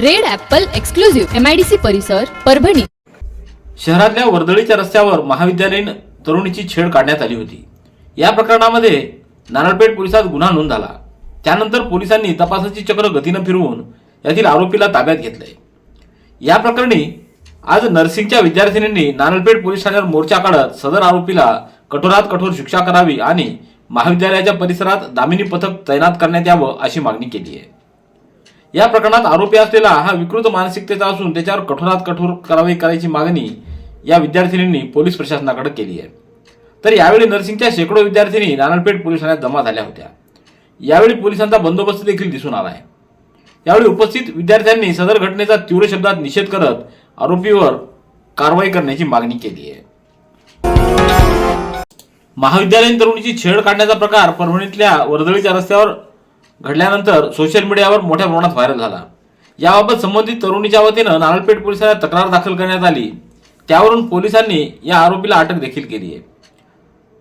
Red apple exclusive MIDC परिसर परभणी. शहरातल्या वर्दळीच्या रस्त्यावर महाविद्यालयीन तरुणीची छेड काढण्यात आली होती. या प्रकरणामध्ये नारळपेठ पोलिसात गुन्हा नोंद झाला. त्यानंतर पोलिसांनी तपासाची चक्र गतीनं फिरवून यातील आरोपीला ताब्यात घेतलंय. या प्रकरणी आज नर्सिंगच्या विद्यार्थिनींनी नारळपेठ पोलीस ठाण्यावर मोर्चा काढत सदर आरोपीला कठोरात कठोर शिक्षा करावी आणि महाविद्यालयाच्या परिसरात दामिनी पथक तैनात करण्यात यावं अशी मागणी केली आहे या प्रकरणात आरोपी असलेला हा विकृत मानसिकतेचा असून त्याच्यावर कठोरात कठोर कारवाई करायची मागणी या विद्यार्थिनींनी पोलीस प्रशासनाकडे केली आहे. तर यावेळी नर्सिंगच्या शेकडो विद्यार्थिनी नानलपेठ पोलीस ठाण्यात जमा झाल्या होत्या. यावेळी पोलिसांचा बंदोबस्त देखील दिसून आला आहे. यावेळी उपस्थित विद्यार्थ्यांनी सदर घटनेचा तीव्र शब्दात निषेध करत आरोपीवर कारवाई करण्याची मागणी केली आहे. महाविद्यालयीन तरुणीची छेड काढण्याचा प्रकार परभणीतल्या वर्दळीच्या रस्त्यावर घडल्यानंतर सोशल मीडियावर मोठ्या प्रमाणात व्हायरल झाला. याबाबत संबंधित तरुणीच्या वतीनं नारळपेठ पोलिसांना तक्रार दाखल करण्यात आली. त्यावरून पोलिसांनी या आरोपीला अटक देखील केली आहे.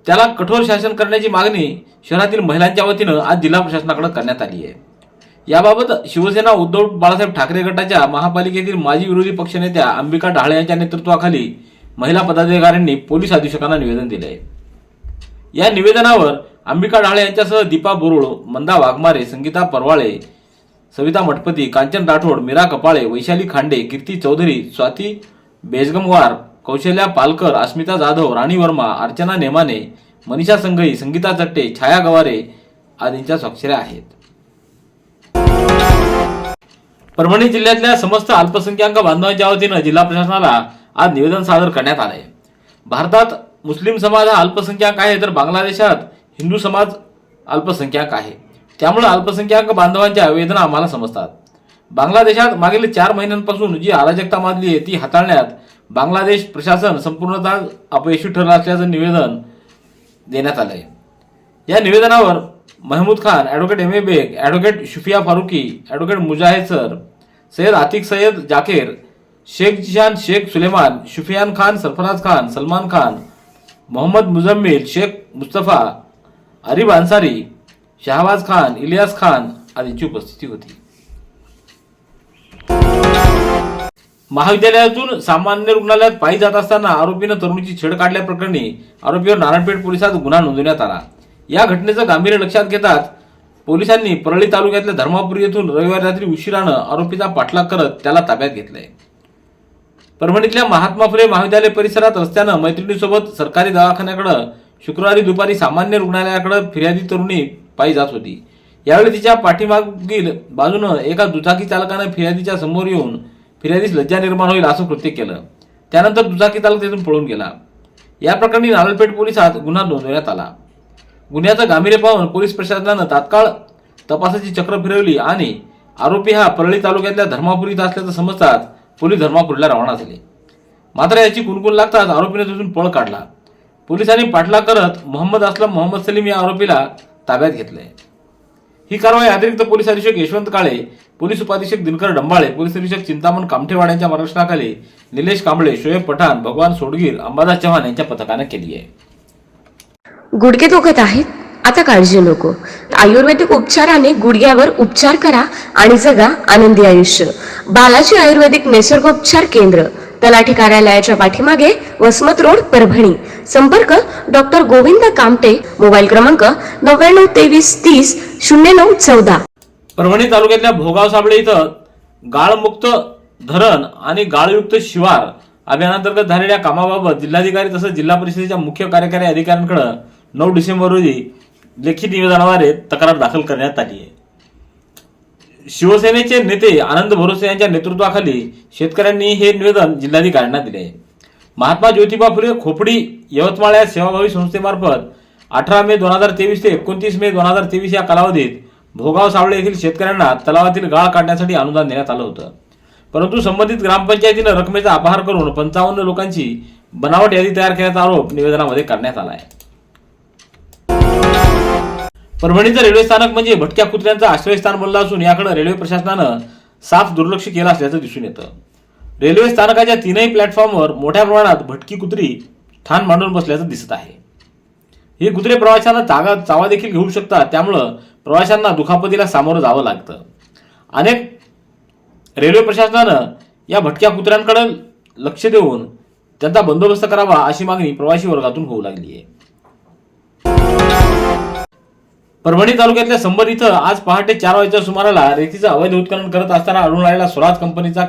त्याला कठोर शासन करण्याची मागणी शहरातील महिलांच्या वतीनं आज जिल्हा प्रशासनाकडे करण्यात आली आहे. याबाबत शिवसेना उद्धव बाळासाहेब ठाकरे गटाच्या महापालिकेतील माजी विरोधी पक्षनेत्या अंबिका ढाळे यांच्या नेतृत्वाखाली महिला पदाधिकाऱ्यांनी पोलीस अधीक्षकांना निवेदन दिले आहे या निवेदनावर अंबिका डाळे यांच्यासह दीपा बोरुळ मंदा वाघमारे संगीता परवाळे सविता मठपती कांचन राठोड मीरा कपाळे वैशाली खांडे कीर्ती चौधरी स्वाती बेजगमवार कौशल्या पालकर अस्मिता जाधव राणी वर्मा अर्चना नेमाने मनीषा संघई संगीता चट्टे छाया गवारे आदींच्या स्वाक्षऱ्या आहेत. परभणी जिल्ह्यातल्या समस्त अल्पसंख्याक बांधवांच्या वतीनं जिल्हा प्रशासनाला आज निवेदन सादर करण्यात आलंय. भारतात मुस्लिम समाज हा अल्पसंख्याक आहे तर बांगलादेशात हिंदू समाज अल्पसंख्याक आहे. त्यामुळे अल्पसंख्याक बांधवांच्या वेदना आम्हाला समजतात. बांगलादेशात मागील चार महिन्यांपासून जी अराजकता माजली आहे ती हाताळण्यात बांगलादेश प्रशासन संपूर्णतः अपयशी ठरलं असल्याचं निवेदन देण्यात आलंय. या निवेदनावर Mahmood Khan advocate M A Baig advocate Shufiya Farooqui advocate Mujahid sir Sayyed Atiq Sayyed Zaker Shaikh Zishan Shaikh Suleman Shufiyan Khan Sarfaraz Khan Salman Khan Mohammad Muzammil Shaikh Mustafa Arib Ansari Shahbaz Khan Ilyas Khan आदींची उपस्थिती होती. महाविद्यालयातून सामान्य रुग्णालयात पायी जात असताना आरोपीनं तरुणीची छेड काढल्याप्रकरणी आरोपीवर नारायणपेठ पोलिसात गुन्हा नोंदवण्यात आला. या घटनेचं गांभीर्य लक्षात घेतात पोलिसांनी परळी तालुक्यातल्या धर्मापुरी येथून रविवारी रात्री उशिरानं आरोपीचा पाठलाग करत त्याला ताब्यात घेतलंय. परभणीतल्या महात्मा फुले महाविद्यालय परिसरात रस्त्यानं मैत्रिणीसोबत सरकारी दवाखान्याकडं शुक्रवारी दुपारी सामान्य रुग्णालयाकडे फिर्यादी तरुणी पायी जात होती. यावेळी तिच्या पाठीमागील बाजूनं एका दुचाकी चालकानं फिर्यादीच्या समोर येऊन फिर्यादीस लज्जा निर्माण होईल असं कृत्य केलं. त्यानंतर दुचाकी चालक तिथून पळून गेला. या प्रकरणी नारळपेठ पोलिसात गुन्हा नोंदवण्यात आला. गुन्ह्याचं गांभीर्य पाहून पोलीस प्रशासनानं तात्काळ तपासाची चक्र फिरवली आणि आरोपी हा परळी तालुक्यातल्या धर्मापुरीत असल्याचं समजताच पोलीस धर्मापुरीला रवाना झाले. मात्र याची कुणकुण लागताच आरोपीने तिथून पळ काढला. पोलिसांनी पाठला करत मोहम्मद असलम मोहम्मद सलीम या आरोपीला ताब्यात घेतले ही कारवाई अतिरिक्त पोलीस अधीक्षक यशवंत काळे पोलीस उपाधीक्षक दिनकर डंबाळे पोलीस अधीक्षक चिंतामण कामठेवाड यांच्या मार्गदर्शनाखाली निलेश कांबळे शोएब पठाण भगवान सोडगीर अंबादास चव्हाण यांच्या पथकानं केली आहे. गुडघे दुखत आहेत? आता काळजी नको. आयुर्वेदिक उपचाराने गुडघ्यावर उपचार करा आणि जगा आनंदी आयुष्य. बालाजी आयुर्वेदिक निसर्गोपचार केंद्र. तलाठी कार्यालयाच्या पाठीमागे वसमत रोड परभणी. संपर्क डॉक्टर गोविंद कामटे मोबाईल क्रमांक नव्याण्णव तेवीस तीस शून्य नऊ चौदा. परभणी तालुक्यातल्या भोगाव साबळे इथं गाळमुक्त धरण आणि गाळयुक्त शिवार अभियानांतर्गत झालेल्या कामाबाबत जिल्हाधिकारी तसंच जिल्हा परिषदेच्या मुख्य कार्यकारी अधिकाऱ्यांकडे नऊ डिसेंबर रोजी लेखी निवेदनाद्वारे तक्रार दाखल करण्यात आली आहे. शिवसेनेचे नेते आनंद भरोसे यांच्या नेतृत्वाखाली शेतकऱ्यांनी हे निवेदन जिल्हाधिकाऱ्यांना दिले. आहे महात्मा ज्योतिबा फुले खोपडी यवतमाळ या सेवाभावी संस्थेमार्फत अठरा मे दोन हजार तेवीस ते एकोणतीस मे दोन हजार तेवीस या कालावधीत भोगाव सावळे येथील शेतकऱ्यांना तलावातील गाळ काढण्यासाठी अनुदान देण्यात आलं होतं. परंतु संबंधित ग्रामपंचायतीनं रकमेचा अपहार करून पंचावन्न लोकांची बनावट यादी तयार केल्याचा आरोप निवेदनामध्ये करण्यात आला आहे परभणीचं रेल्वे स्थानक म्हणजे भटक्या कुत्र्यांचं आश्रयस्थान बनलं असून याकडे रेल्वे प्रशासनानं साफ दुर्लक्ष केलं असल्याचं दिसून येतं. रेल्वे स्थानकाच्या तीनही प्लॅटफॉर्मवर मोठ्या प्रमाणात भटकी कुत्री ठाण मांडून बसल्याचं दिसत आहे. हे कुत्रे प्रवाशांना जागा चावा देखील घेऊ शकतात त्यामुळं प्रवाशांना दुखापतीला सामोरं जावं लागतं. अनेक रेल्वे प्रशासनानं या भटक्या कुत्र्यांकडे लक्ष देऊन त्यांचा बंदोबस्त करावा अशी मागणी प्रवासी वर्गातून होऊ लागली आहे परभणी तालुक्यातल्या संबर इथं आज पहाटे चार वाजेच्या सुमाराला रेतीचं अवैध उत्खनन करत असताना आढळून आलेला स्वराज कंपनीचा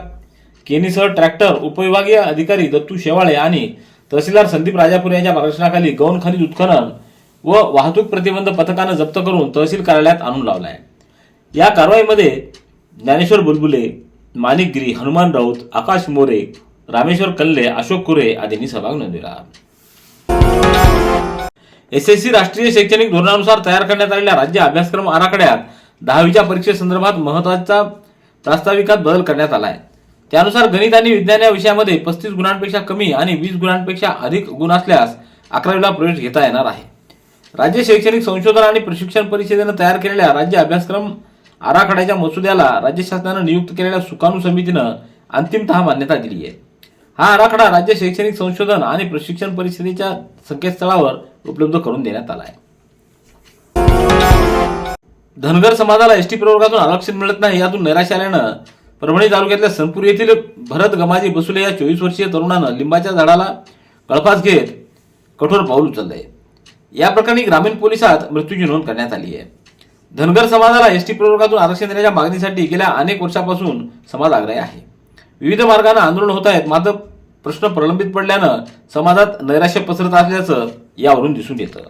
केनीसह ट्रॅक्टर उपविभागीय अधिकारी दत्तू शेवाळे आणि तहसीलदार संदीप राजापूर यांच्या मार्गदर्शनाखाली गौण खनिज उत्खनन व वाहतूक प्रतिबंध पथकानं जप्त करून तहसील कार्यालयात आणून लावलाय. या कारवाईमध्ये ज्ञानेश्वर बुलबुले माणिकगिरी हनुमान राऊत आकाश मोरे रामेश्वर कल्ले अशोक कुरे आदींनी सहभाग नोंदविला. एस एस सी राष्ट्रीय शैक्षणिक धोरणानुसार तयार करण्यात आलेल्या राज्य अभ्यासक्रम आराखड्यात दहावीच्या परीक्षेसंदर्भात महत्त्वाचा प्रास्ताविकात बदल करण्यात आला आहे त्यानुसार गणित आणि विज्ञान या विषयामध्ये पस्तीस गुणांपेक्षा कमी आणि वीस गुणांपेक्षा अधिक गुण असल्यास अकरावीला प्रवेश घेता येणार आहे. राज्य शैक्षणिक संशोधन आणि प्रशिक्षण परिषदेनं तयार केलेल्या राज्य अभ्यासक्रम आराखड्याच्या मसुद्याला राज्य शासनानं नियुक्त केलेल्या सुकाणू समितीनं अंतिमतः मान्यता दिली आहे हा आराखडा राज्य शैक्षणिक संशोधन आणि प्रशिक्षण परिषदेच्या संकेतस्थळावर उपलब्ध करून देण्यात आला आहे. धनगर समाजाला एसटी प्रवर्गातून आरक्षण मिळत नाही यातून निराश आल्यानं परभणी तालुक्यातल्या सनपूर येथील भरत गमाजी बसुले या चोवीस वर्षीय तरुणानं लिंबाच्या झाडाला गळफास घेत कठोर पाऊल उचललंय. या प्रकरणी ग्रामीण पोलिसात मृत्यूची नोंद करण्यात आली आहे. धनगर समाजाला एसटी प्रवर्गातून आरक्षण देण्याच्या मागणीसाठी गेल्या अनेक वर्षापासून समाज आग्रही आहे. विविध मार्गाने आंदोलन होत आहेत मात्र प्रश्न प्रलंबित पडल्यानं समाजात नैराश्य पसरत असल्याचं यावरून दिसून येतं.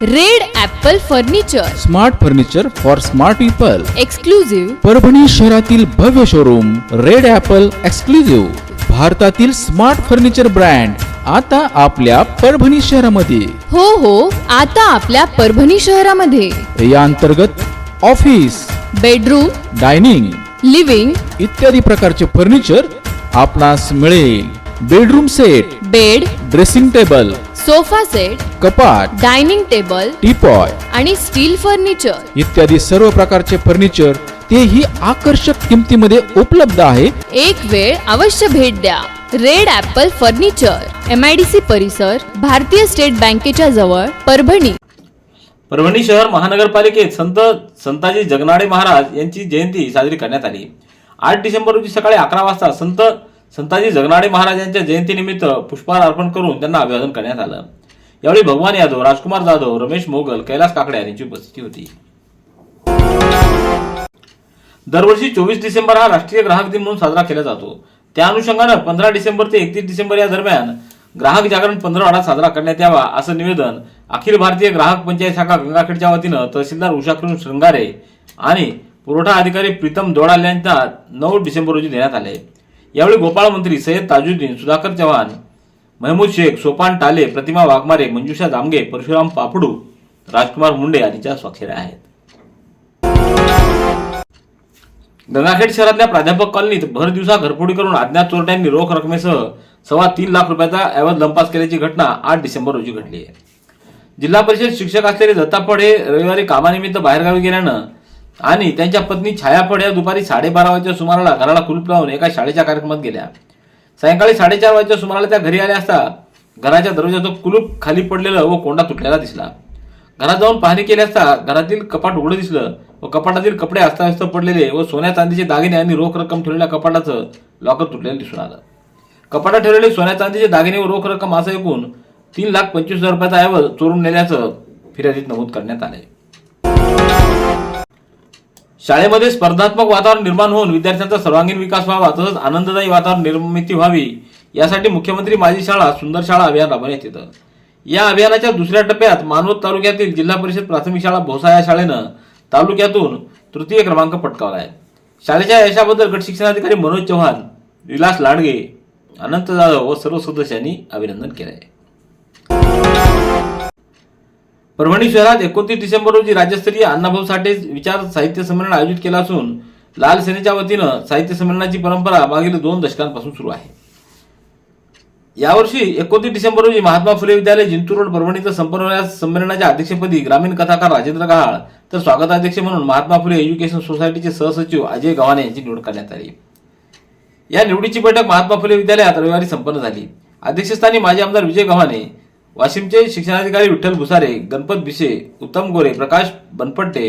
Red apple furniture. Smart furniture for smart people. Exclusive Parbhani शहरातील भव्य शोरूम रेड ॲपल एक्सक्लुझिव्ह भारतातील स्मार्ट फर्निचर ब्रँड आता आपल्या परभणी शहरामध्ये. हो हो आता आपल्या परभणी शहरामध्ये. या अंतर्गत ऑफिस बेडरूम डायनिंग लिव्हिंग इत्यादी प्रकारचे फर्निचर आपणास मिळेल. Bedroom set bed dressing table sofa set कपाट डायनिंग टेबल टीपॉय आणि स्टील फर्निचर. इत्यादी सर्व प्रकारचे फर्निचर तेही आकर्षक किमतीमध्ये उपलब्ध आहे. एक वेळ अवश्य भेट द्या. Red apple furniture M I D C परिसर भारतीय स्टेट बँकेच्या जवळ परभणी. परभणी शहर महानगरपालिकेत संत संताजी जगनाडे महाराज यांची जयंती साजरी करण्यात आली. आठ डिसेंबर रोजी सकाळी अकरा वाजता संत संताजी जगनाडे महाराज यांच्या जयंतीनिमित्त पुष्पहार अर्पण करून त्यांना अभिवादन करण्यात आलं. यावेळी भगवान यादव राजकुमार जाधव रमेश मोगल कैलास काकडे यांची उपस्थिती होती. दरवर्षी चोवीस डिसेंबर हा राष्ट्रीय ग्राहक दिन म्हणून साजरा केला जातो. त्या अनुषंगानं पंधरा डिसेंबर ते एकतीस डिसेंबर या दरम्यान ग्राहक जागरण पंधरवडा साजरा करण्यात यावा असं निवेदन अखिल भारतीय ग्राहक पंचायत शाखा गंगाखेडच्या वतीनं तहसीलदार उषाकृष्ण शृंगारे आणि पुरवठा अधिकारी प्रीतम दोडाल यांना नऊ डिसेंबर रोजी देण्यात आले. यावेळी गोपाळ मंत्री सय्यद ताजुद्दीन सुधाकर चव्हाण महमूद शेख सोपान टाले प्रतिमा वाघमारे मंजुषा जामगे परशुराम पापडू राजकुमार मुंडे आदीच्या स्वाक्षऱ्या आहेत. गंगाखेड शहरातल्या प्राध्यापक कॉलनीत भर दिवसा घरफोडी करून अज्ञात चोरट्यांनी रोख रकमेसह सव्वा तीन लाख रुपयाचा ऐवज लंपास केल्याची घटना आठ डिसेंबर रोजी घडली आहे. जिल्हा परिषद शिक्षक असलेले दत्ता हे रविवारी कामानिमित्त बाहेरगावी गेल्यानं आणि त्यांच्या पत्नी छायापड या दुपारी साडेबारा वाजच्या सुमाराला घराला कुलूप लावून एका शाळेच्या कार्यक्रमात गेल्या. सायंकाळी साडेचार वाजच्या सुमाराला त्या घरी आल्या असता घराच्या दरवाजाचं कुलूप खाली पडलेलं व कोंडा तुटलेला दिसला. घरात जाऊन पाहणी केली असता घरातील कपाट उघडं दिसलं व कपाटातील कपडे अस्ताव्यस्त पडलेले व सोन्या चांदीचे दागिने आणि रोख रक्कम ठेवलेल्या कपाटाचं लॉकर तुटलेलं दिसून आलं. कपाटात ठेवलेले सोन्या चांदीचे दागिने व रोख रक्कम असं ऐकून तीन लाख पंचवीस हजार रुपयाचा ऐवज चोरून नेल्याचं फिर्यादीत नमूद करण्यात आलंय. शाळेमध्ये स्पर्धात्मक वातावरण निर्माण होऊन विद्यार्थ्यांचा सर्वांगीण विकास व्हावा तसंच आनंददायी वातावरण निर्मिती व्हावी यासाठी मुख्यमंत्री माझी शाळा सुंदर शाळा अभियान राबवण्यात येतं. या अभियानाच्या दुसऱ्या टप्प्यात मानवत तालुक्यातील जिल्हा परिषद प्राथमिक शाळा भोसा या शाळेनं तालुक्यातून तृतीय क्रमांक पटकावला आहे. शाळेच्या यशाबद्दल गट शिक्षणाधिकारी मनोज चव्हाण विलास लांडगे अनंत जाधव व सर्व सदस्यांनी अभिनंदन केलं आहे परभणी शहरात एकोणतीस डिसेंबर रोजी राज्यस्तरीय अण्णाभाऊ साठे विचार साहित्य संमेलन आयोजित केलं असून लाल सेनेच्या वतीनं साहित्य संमेलनाची परंपरा मागील दोन दशकांपासून सुरू आहे. यावर्षी एकोणतीस डिसेंबर रोजी महात्मा फुले विद्यालय जिंतूर रोड परभणीचं संपन्न संमेलनाच्या अध्यक्षपदी ग्रामीण कथाकार राजेंद्र गहाळ तर स्वागताध्यक्ष म्हणून महात्मा फुले एज्युकेशन सोसायटीचे सहसचिव अजय गव्हाणे यांची निवड करण्यात आली. या निवडीची बैठक महात्मा फुले विद्यालयात रविवारी संपन्न झाली. अध्यक्षस्थानी माजी आमदार विजय गव्हाणे वाशिमचे शिक्षणाधिकारी विठ्ठल भुसारे गणपत भिसे उत्तम गोरे प्रकाश बनपट्टे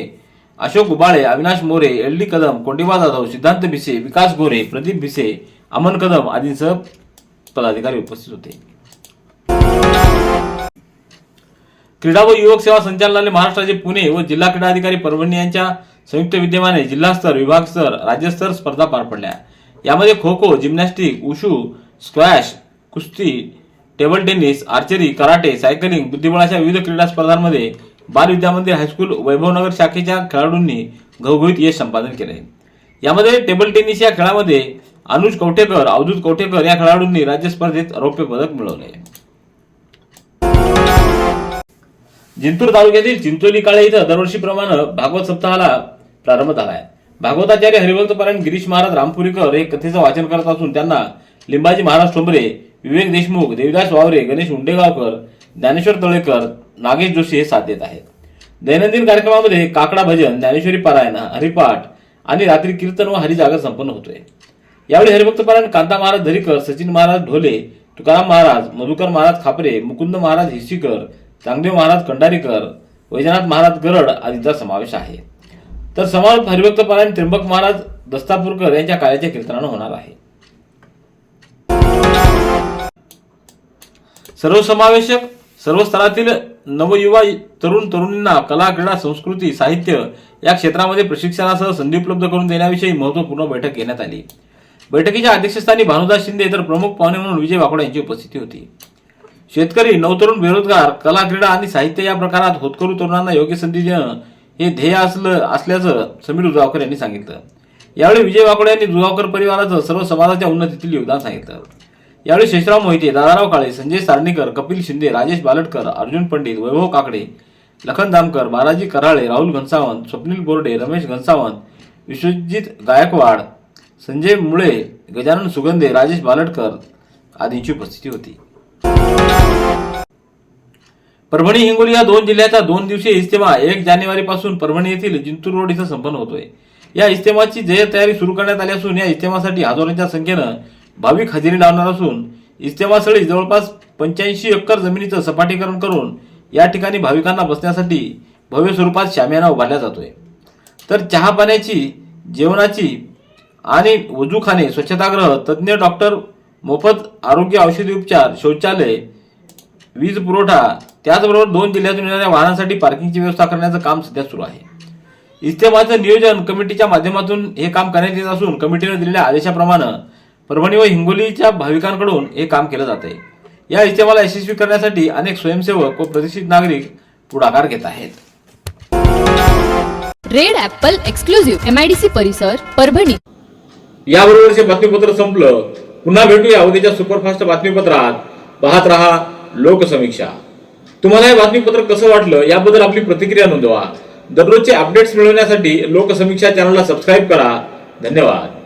अशोक उबाळे अविनाश मोरे एल डी कदम कोंडीबा जाधव सिद्धांत भिसे विकास गोरे प्रदीप भिसे अमन कदम आदींसह पदाधिकारी उपस्थित होते. क्रीडा व युवक सेवा संचालनालय महाराष्ट्राचे पुणे व जिल्हा क्रीडा अधिकारी परभणी यांच्या संयुक्त विद्यमाने जिल्हास्तर विभागस्तर राज्यस्तर स्पर्धा पार पडल्या. यामध्ये kho kho gymnastic wushu squash कुस्ती table tennis archery karate cycling बुद्धिबळाच्या विविध क्रीडा स्पर्धांमध्ये बाल विद्यामंदिर हायस्कूल वैभवनगर शाखेच्या खेळाडूंनी घवघवीत यश संपादन केले यामध्ये टेबल टेनिस या खेळामध्ये अनुज कवठेकर अवधूत कवठेकर या खेळाडूंनी राज्य स्पर्धेत रौप्य पदक मिळवले जिंतूर तालुक्यातील चिंचोली काळे इथं दरवर्षीप्रमाणे भागवत सप्ताहाला प्रारंभ झाला आहे भागवताचार्य हरिवंत पारायण गिरीश महाराज रामपुरीकर हे कथेचं वाचन करत असून त्यांना लिंबाजी महाराज ठोंबरे विवेक देशमुख देविदास वावरे गणेश उंडेगावकर ज्ञानेश्वर तळेकर नागेश जोशी हे साथ देत आहेत. दैनंदिन कार्यक्रमामध्ये काकडा भजन ज्ञानेश्वरी पारायण हरिपाठ आणि रात्री कीर्तन व हरिजागर संपन्न होतोय. यावेळी हरिभक्त पारायण कांता महाराज धरीकर सचिन महाराज ढोले तुकाराम महाराज मधुकर महाराज खापरे मुकुंद महाराज हिस्सीकर चांगदेव महाराज कंडारीकर वैजनाथ महाराज गरड आदींचा समावेश आहे. तर समारोप हरिभक्त पारायण त्र्यंबक महाराज दस्तापूरकर यांच्या कार्याच्या कीर्तनानं होणार आहे. सर्वसमावेशक सर्व स्तरातील नवयुवा तरुण तरुणींना कला क्रीडा संस्कृती साहित्य या क्षेत्रामध्ये प्रशिक्षणासह संधी उपलब्ध करून देण्याविषयी महत्त्वपूर्ण बैठक घेण्यात आली. बैठकीच्या अध्यक्षस्थानी भानुदास शिंदे तर प्रमुख पाहुणे म्हणून विजय वाकोडे यांची उपस्थिती होती. शेतकरी नवतरुण बेरोजगार कला क्रीडा आणि साहित्य या प्रकारात होतकरू तरुणांना योग्य संधी देणं हे ध्येय असलं असल्याचं समीर दुधावकर यांनी सांगितलं. यावेळी विजय वाकोडे यांनी दुधावकर परिवाराचं सर्व समाजाच्या उन्नतीतील योगदान सांगितलं. यावेळी शेषराव मोहिते दादाराव काळे संजय सारणीकर कपिल शिंदे राजेश बालटकर अर्जुन पंडित वैभव काकडे लखन दामकर बालाजी कराळे राहुल घनसावंत स्वप्नील बोर्डे रमेश घनसावंत विश्वजित गायकवाड संजय मुळे गजानन सुगंधे राजेश बालटकर आदींची उपस्थिती होती. परभणी हिंगोली या दोन जिल्ह्याचा दोन दिवसीय इज्तेमा एक जानेवारी पासून परभणी येथील जिंतूर रोड इथं संपन्न होतोय. या इज्तेमाची जय तयारी सुरू करण्यात आली असून या इज्तेमासाठी हजारोंच्या संख्येनं भाविक हजेरी लावणार असून इस्तेमास्थळी जवळपास पंच्याऐंशी एकर जमिनीचं सपाटीकरण करून या ठिकाणी भाविकांना बसण्यासाठी भव्य स्वरूपात शामियाना उभारला जातोय. तर चहा पाण्याची जेवणाची आणि वजूखाने स्वच्छतागृह तज्ज्ञ डॉक्टर मोफत आरोग्य औषधी उपचार शौचालय वीज पुरवठा त्याचबरोबर दोन जिल्ह्यातून येणाऱ्या वाहनांसाठी पार्किंगची व्यवस्था करण्याचं काम सध्या सुरू आहे. इस्तेमाचं नियोजन कमिटीच्या माध्यमातून हे काम करण्यात येत असून कमिटीने दिलेल्या आदेशाप्रमाणे परभणी व हिंगोलीच्या भाविकांकडून हे काम केलं जात. आहे या इस्तेमाला यशस्वी करण्यासाठी अनेक स्वयंसेवक व प्रतिष्ठित नागरिक पुढाकार घेत आहेत. रेड ॲपल एक्सक्लुझिव्ह एमआयडीसी परिसर परभणी. याबरोबरचे बातमीपत्र संपलं पुन्हा भेटूया उद्याच्या सुपरफास्ट बातमीपत्रात. पाहत रहा लोकसमीक्षा. तुम्हाला हे बातमीपत्र कसं वाटलं याबद्दल आपली प्रतिक्रिया नोंदवा. दररोजचे अपडेट्स मिळवण्यासाठी लोकसमीक्षा चॅनलला सबस्क्राईब करा. धन्यवाद.